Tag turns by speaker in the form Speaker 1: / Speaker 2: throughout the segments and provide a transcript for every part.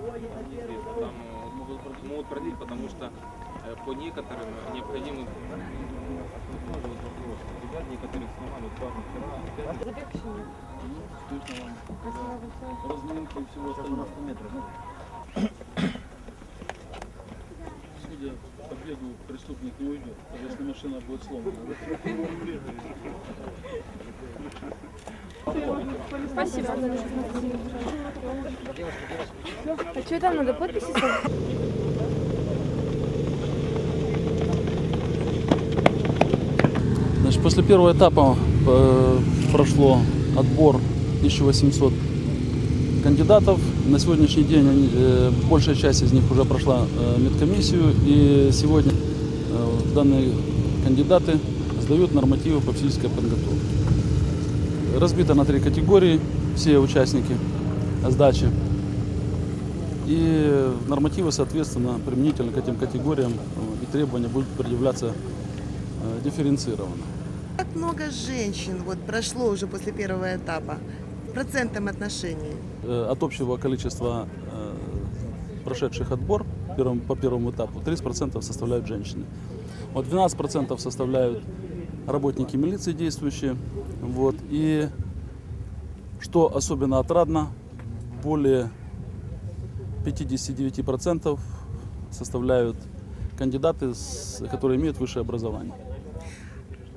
Speaker 1: Там могут, могут продлить, потому что э, по некоторым необходимы вот вопрос. Ребят некоторых снимали пару вчера.
Speaker 2: разминка и всего остального. Судя по бегу, преступник не уйдет, даже если машина будет сломана.
Speaker 3: Спасибо. А что там надо подписи ставить?
Speaker 4: Значит, после первого этапа э, прошло отбор 1800 кандидатов. На сегодняшний день они, э, большая часть из них уже прошла э, медкомиссию, и сегодня э, данные кандидаты сдают нормативы по физической подготовке. Разбито на три категории все участники сдачи. И нормативы, соответственно, применительно к этим категориям и требования будут предъявляться дифференцированно.
Speaker 5: Как много женщин вот прошло уже после первого этапа процентном отношении?
Speaker 4: Э, От общего количества э, прошедших отбор по первому этапу 30% составляют женщины. Вот 12% составляют работники милиции действующие. Вот. И что особенно отрадно, более 59% составляют кандидаты, которые имеют высшее образование.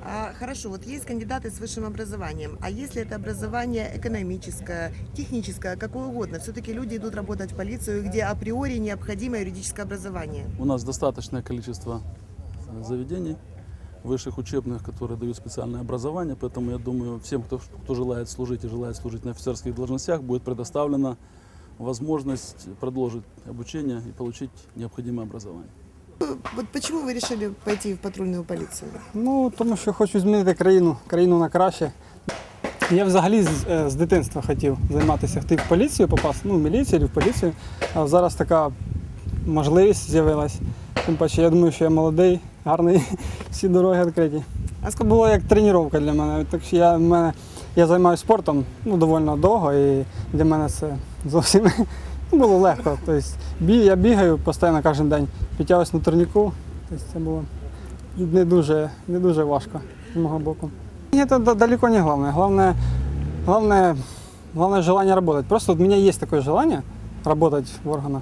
Speaker 5: А, хорошо, вот есть кандидаты с высшим образованием, а если это образование экономическое, техническое, какое угодно, все-таки люди идут работать в полицию, где априори необходимо юридическое образование.
Speaker 4: У нас достаточное количество э, заведений высших учебных, которые дают специальное образование, поэтому я думаю, всем, кто, кто желает служить и желает служить на офицерских должностях, будет предоставлена возможность продолжить обучение и получить необходимое образование.
Speaker 5: Вот почему вы решили пойти в патрульную полицию?
Speaker 6: Ну, тому що хочу змінити країну, країну на краще. Я взагалі з, е, з дитинства хотів займатися, хотів в поліцію попасти, ну, в міліцію чи в поліцію. А зараз така можливість з'явилась. Тим паче, я думаю, що я молодий, гарний, всі дороги відкриті. А це було як тренування для мене. Так що я, мене, я займаюся спортом ну, доволі довго, і для мене це зовсім було легко. Тобто, я бігаю постійно кожен день, підтягуюсь на турніку. Тобто, це було не дуже, не дуже важко з мого боку. Ні, це далеко не головне. Головне, головне, главное желание работать. Просто в у меня есть такое желание работать в органах.